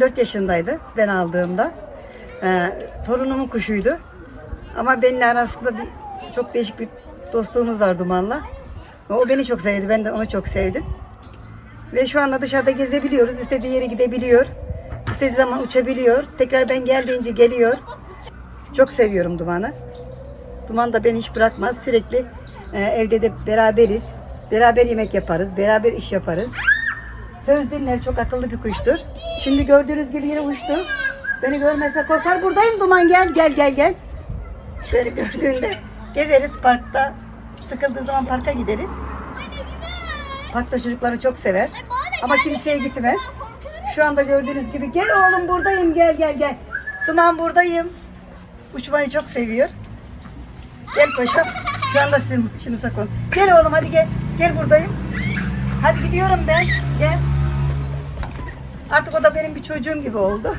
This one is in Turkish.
Duman 4 yaşındaydı ben aldığımda. Ee, torunumun kuşuydu. Ama benimle arasında bir çok değişik bir dostluğumuz var Duman'la. O beni çok sevdi, ben de onu çok sevdim. Ve şu anda dışarıda gezebiliyoruz. İstediği yere gidebiliyor. İstediği zaman uçabiliyor. Tekrar ben geldiğince geliyor. Çok seviyorum Duman'ı. Duman da beni hiç bırakmaz. Sürekli e, evde de beraberiz. Beraber yemek yaparız. Beraber iş yaparız. Söz dinler. Çok akıllı bir kuştur. Şimdi gördüğünüz gibi yine uçtu. Beni görmese korkar. Buradayım Duman gel gel gel gel. Beni gördüğünde gezeriz parkta. Sıkıldığı zaman parka gideriz. Parkta çocukları çok sever. Ama kimseye gitmez. Şu anda gördüğünüz gibi gel oğlum buradayım gel gel gel. Duman buradayım. Uçmayı çok seviyor. Gel paşam. Şu anda sizin şunu sakın. Gel oğlum hadi gel. Gel buradayım. Hadi gidiyorum ben. Gel. Artık o da benim bir çocuğum gibi oldu.